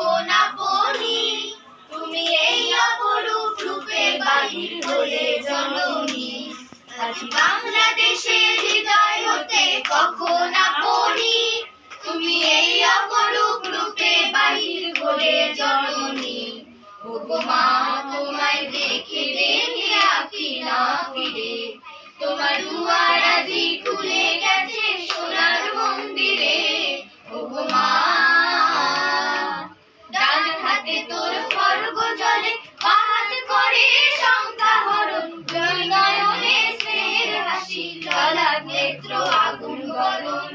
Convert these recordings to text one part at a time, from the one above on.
কখন আপনি তুমি এই অপরূপ রূপে বাহির হলে জননী। আজ বাংলাদেশের হৃদয় হতে কখন আপনি, তুমি এই অপরূপ রূপে বাহির হলে জননী। ওগো মা তোমায় দেখে দেখে না ফিরে, তোমার গলন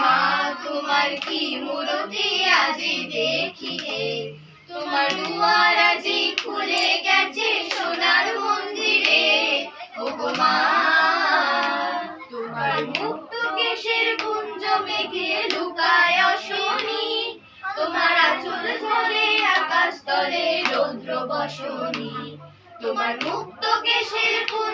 মা তোমার কি মূরতি আজি দেখিয়ে তোমার দুয়ার আজি খুলে গেছে সোনার মন্দিরে। মা তোমার মুক্ত কেশের পুঞ্জ মেঘে লুকায় অশনি। তোমার আঁচল ঝরে আকাশ তলে রৌদ্র বসনি। তোমার মুক্ত কেশের পুঞ্জ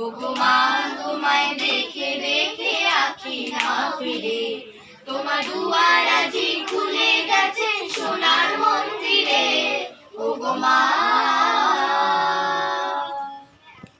ওগুমা তোমায় দেখে দেখে আখি না ফিরে। তোমার দুয়ার আজি